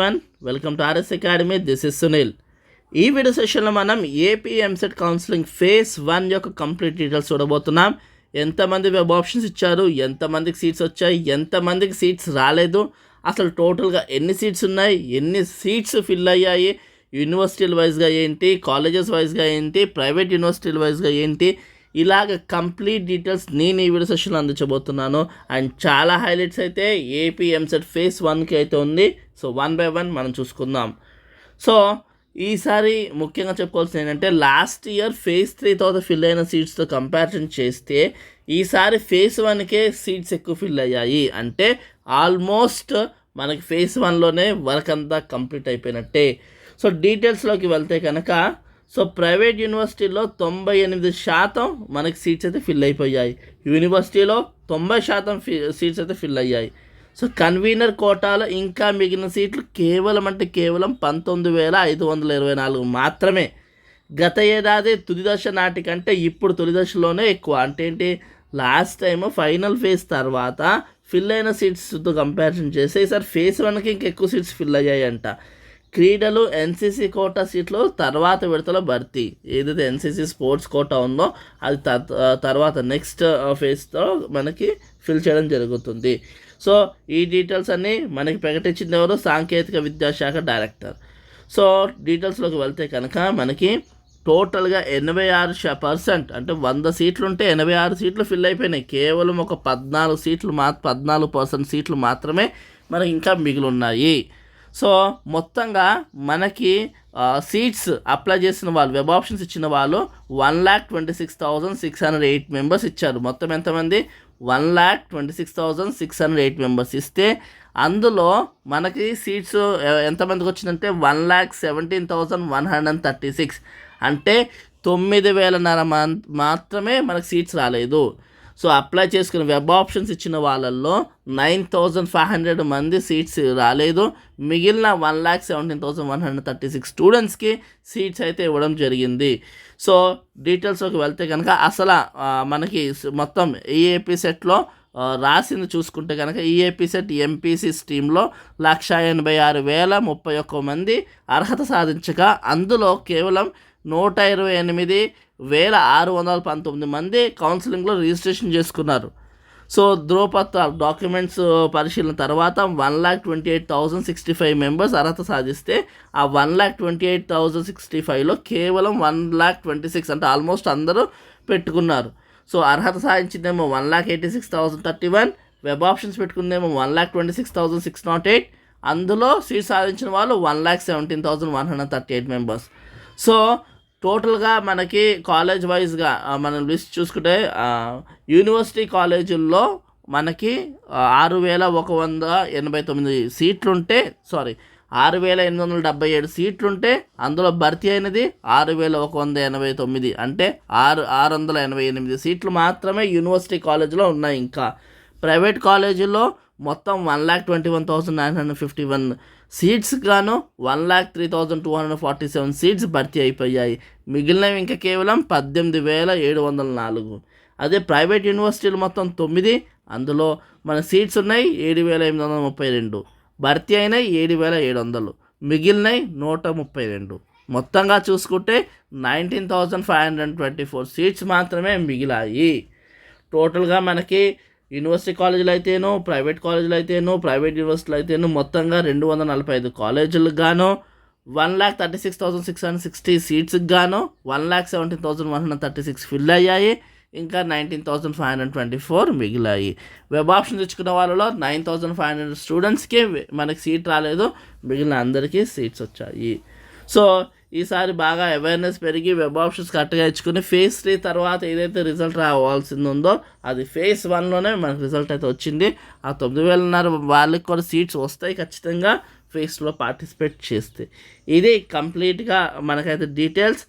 One welcome to RS academy this is Sunil ఈ video సెషన్లో మనం AP EAMCET counselling phase one యొక్క complete details చూడబోతున్నాం. ఎంతమంది వెబ్ ఆప్షన్స్ ఇచ్చారు? ఎంతమందికి సీట్స్ వచ్చాయి? ఎంతమందికి సీట్స్ రాలేదు? అసలు టోటల్గా ఎన్ని సీట్స్ ఉన్నాయి? ఎన్ని సీట్స్ ఫిల్ అయ్యాయి? యూనివర్సిటీల వైజ్గా ఏంటి? కాలేజెస్ వైజ్గా ఏంటి? ప్రైవేట్ యూనివర్సిటీల వైజ్గా ఏంటి? ఇలాగ కంప్లీట్ డీటెయిల్స్ నేను ఈ వీడియో సెషన్లో అందించబోతున్నాను. అండ్ చాలా హైలైట్స్ అయితే ఏపీ ఎంసెట్ ఫేస్ వన్కి అయితే ఉంది. సో వన్ బై వన్ మనం చూసుకుందాం. సో ఈసారి ముఖ్యంగా చెప్పుకోవాల్సింది ఏంటంటే లాస్ట్ ఇయర్ ఫేజ్ త్రీ తర్వాత ఫిల్ అయిన సీట్స్తో కంపారిజన్ చేస్తే ఈసారి ఫేజ్ వన్కే సీట్స్ ఎక్కువ ఫిల్ అయ్యాయి. అంటే ఆల్మోస్ట్ మనకి ఫేజ్ వన్లోనే వర్క్ అంతా కంప్లీట్ అయిపోయినట్టే. సో డీటెయిల్స్లోకి వెళ్తే కనుక సో ప్రైవేట్ యూనివర్సిటీలో తొంభై ఎనిమిది శాతం మనకి సీట్స్ అయితే ఫిల్ అయిపోయాయి. యూనివర్సిటీలో తొంభై శాతం ఫి సీట్స్ అయితే ఫిల్ అయ్యాయి. సో కన్వీనర్ కోటాలో ఇంకా మిగిలిన సీట్లు కేవలం అంటే కేవలం పంతొమ్మిది వేల ఐదు వందల ఇరవై నాలుగు మాత్రమే. గత ఏడాది తుది నాటి నాటికంటే ఇప్పుడు తొలిదశలోనే ఎక్కువ. అంటే ఏంటి? లాస్ట్ టైం ఫైనల్ ఫేజ్ తర్వాత ఫిల్ అయిన సీట్స్తో కంపారిజన్ చేస్తే ఈసారి ఫేజ్ వన్కి ఇంకా ఎక్కువ సీట్స్ ఫిల్ అయ్యాయంట. క్రీడలు ఎన్సీసీ కోటా సీట్లు తర్వాత విడతలో భర్తీ. ఏదైతే ఎన్సీసీ స్పోర్ట్స్ కోటా ఉందో అది త- తర్వాత నెక్స్ట్ ఫేజ్తో మనకి ఫిల్ చేయడం జరుగుతుంది. సో ఈ డీటెయిల్స్ అన్నీ మనకి ప్రకటించింది ఎవరు? సాంకేతిక విద్యాశాఖ డైరెక్టర్ సో డీటెయిల్స్లోకి వెళ్తే కనుక మనకి టోటల్గా ఎనభై ఆరు పర్సెంట్ అంటే వంద సీట్లు ఉంటే ఎనభై ఆరు సీట్లు ఫిల్ అయిపోయినాయి. కేవలం ఒక పద్నాలుగు సీట్లు మా పద్నాలుగు పర్సెంట్ సీట్లు మాత్రమే మనకి ఇంకా మిగిలి ఉన్నాయి. సో మొత్తంగా మనకి సీట్స్ అప్లై చేసిన వాళ్ళు వెబ్ ఆప్షన్స్ ఇచ్చిన వాళ్ళు one lakh twenty six thousand six hundred eight members ఇచ్చారు. మొత్తం ఎంతమంది? One lakh twenty six thousand six hundred eight members ఇస్తే అందులో మనకి సీట్స్ ఎంతమందికి వచ్చిందంటే one lakh seventeen thousand one hundred and thirty six అంటే తొమ్మిది వేలన్నర మాత్రమే మనకి సీట్స్ రాలేదు. సో అప్లై చేసుకున్న వెబ్ ఆప్షన్స్ ఇచ్చిన వాళ్ళల్లో నైన్ థౌజండ్ ఫైవ్ హండ్రెడ్ మంది సీట్స్ రాలేదు. మిగిలిన one lakh seventeen thousand one hundred thirty six స్టూడెంట్స్కి సీట్స్ అయితే ఇవ్వడం జరిగింది. సో డీటెయిల్స్లోకి వెళ్తే కనుక అసలు మనకి మొత్తం ఈఏపీ సెట్లో రాసింది చూసుకుంటే కనుక ఈఏపీ సెట్ ఎంపీసీ స్ట్రీమ్లో లక్ష ఎనభై ఆరు వేల ముప్పై ఒక్క మంది అర్హత సాధించగా అందులో కేవలం నూట ఇరవై ఎనిమిది వేల ఆరు వందల పంతొమ్మిది మంది కౌన్సిలింగ్లో రిజిస్ట్రేషన్ చేసుకున్నారు. సో ధ్రువపత్రాలు డాక్యుమెంట్స్ uh, పరిశీలన తర్వాత one lakh twenty eight thousand sixty five members అర్హత సాధిస్తే ఆ one lakh twenty eight thousand sixty ఫైవ్లో కేవలం వన్ ల్యాక్ ట్వంటీ సిక్స్ అంటే ఆల్మోస్ట్ అందరూ పెట్టుకున్నారు. సో అర్హత సాధించిందేమో one lakh eighty six thousand thirty one web options పెట్టుకుందేమో one lakh twenty six thousand six not eight అందులో సీట్ సాధించిన వాళ్ళు one lakh seventeen thousand one hundred thirty eight members. So టోటల్గా మనకి college వైజ్గా మనం లిస్ట్ చూసుకుంటే university కాలేజీల్లో మనకి ఆరు వేల ఒక వంద ఎనభై తొమ్మిది సీట్లుంటే సారీ ఆరు వేల ఎనిమిది వందల డెబ్బై ఏడు సీట్లుంటే అందులో భర్తీ అయినది ఆరు వేల ఒక వంద ఎనభై తొమ్మిది. అంటే ఆరు ఆరు వందల ఎనభై ఎనిమిది సీట్లు మాత్రమే యూనివర్సిటీ కాలేజీలో ఉన్నాయి ఇంకా. ప్రైవేట్ కాలేజీల్లో మొత్తం one lakh twenty one thousand nine hundred fifty one seats గాను one lakh three thousand two hundred forty seven seats భర్తీ అయిపోయాయి. మిగిలినవి ఇంకా కేవలం పద్దెనిమిది వేల ఏడు వందల నాలుగు. అదే ప్రైవేట్ యూనివర్సిటీలు మొత్తం తొమ్మిది. అందులో మన సీట్స్ ఉన్నాయి ఏడు వేల ఎనిమిది వందల ముప్పై రెండు. భర్తీ అయినాయి ఏడు వేల ఏడు వందలు. మిగిలినవి నూట ముప్పై రెండు. మొత్తంగా చూసుకుంటే nineteen thousand five hundred twenty four seats మాత్రమే మిగిలాయి. టోటల్గా మనకి యూనివర్సిటీ కాలేజీలు అయితేనో ప్రైవేట్ కాలేజీలు అయితేనో ప్రైవేట్ యూనివర్సిటీలు అయితేనో మొత్తంగా రెండు వందల నలభై ఐదు కాలేజీలకు గాను one lakh thirty six thousand six hundred sixty సీట్స్కి గాను one lakh seventeen thousand one hundred thirty six fill అయ్యాయి ఇంకా nineteen thousand five hundred twenty four మిగిలాయి. వెబ్ ఆప్షన్ తెచ్చుకున్న వాళ్ళలో నైన్ థౌసండ్ ఫైవ్ హండ్రెడ్ స్టూడెంట్స్కి మనకి సీట్ రాలేదు. మిగిలిన అందరికీ సీట్స్ వచ్చాయి. సో ఈసారి బాగా అవేర్నెస్ పెరిగి వెబ్ ఆప్షన్స్ కరెక్ట్గా ఇచ్చుకుని ఫేజ్ త్రీ తర్వాత ఏదైతే రిజల్ట్ రావాల్సింది ఉందో అది ఫేజ్ వన్లోనే మనకు రిజల్ట్ అయితే వచ్చింది. ఆ తొమ్మిది వేలన్నర వాళ్ళకి కూడా సీట్స్ వస్తాయి ఖచ్చితంగా ఫేస్లో పార్టిసిపేట్ చేస్తే. ఇది కంప్లీట్గా మనకైతే details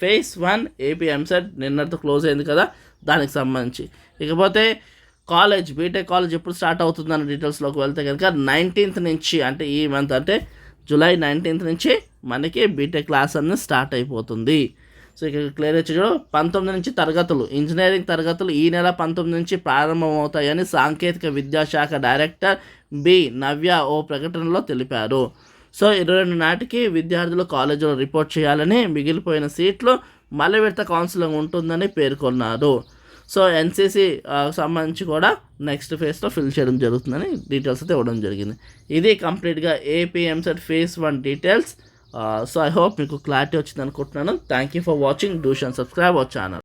phase one AP EAMCET నిన్నటితో క్లోజ్ అయింది కదా దానికి సంబంధించి. ఇకపోతే కాలేజ్ బీటెక్ కాలేజ్ ఎప్పుడు స్టార్ట్ అవుతుందన్న డీటెయిల్స్లోకి వెళ్తే కనుక నైన్టీన్త్ నుంచి అంటే ఈ మంత్ అంటే జూలై నైన్టీన్త్ నుంచి మనకి బీటెక్ క్లాస్ అన్నీ స్టార్ట్ అయిపోతుంది. సో ఇక్కడ క్లియర్ చూడు పంతొమ్మిది నుంచి తరగతులు ఇంజనీరింగ్ తరగతులు ఈ నెల పంతొమ్మిది నుంచి ప్రారంభమవుతాయని సాంకేతిక విద్యాశాఖ డైరెక్టర్ బి నవ్య ఓ ప్రకటనలో తెలిపారు. సో ఇరవై రెండు నాటికి విద్యార్థులు కాలేజీలో రిపోర్ట్ చేయాలని మిగిలిపోయిన సీట్లు మళ్ళీ కౌన్సిలింగ్ ఉంటుందని పేర్కొన్నారు. సో ఎన్సీసీ సంబంధించి కూడా నెక్స్ట్ ఫేజ్లో ఫిల్ చేయడం జరుగుతుందని డీటెయిల్స్ అయితే ఇవ్వడం జరిగింది. ఇది కంప్లీట్గా AP EAMCET phase one details so I hope మీకు క్లారిటీ వచ్చింది అనుకుంటున్నాను థ్యాంక్ యూ ఫర్ వాచింగ్ డూషన్ సబ్స్క్రైబ్ అవర్ ఛానల్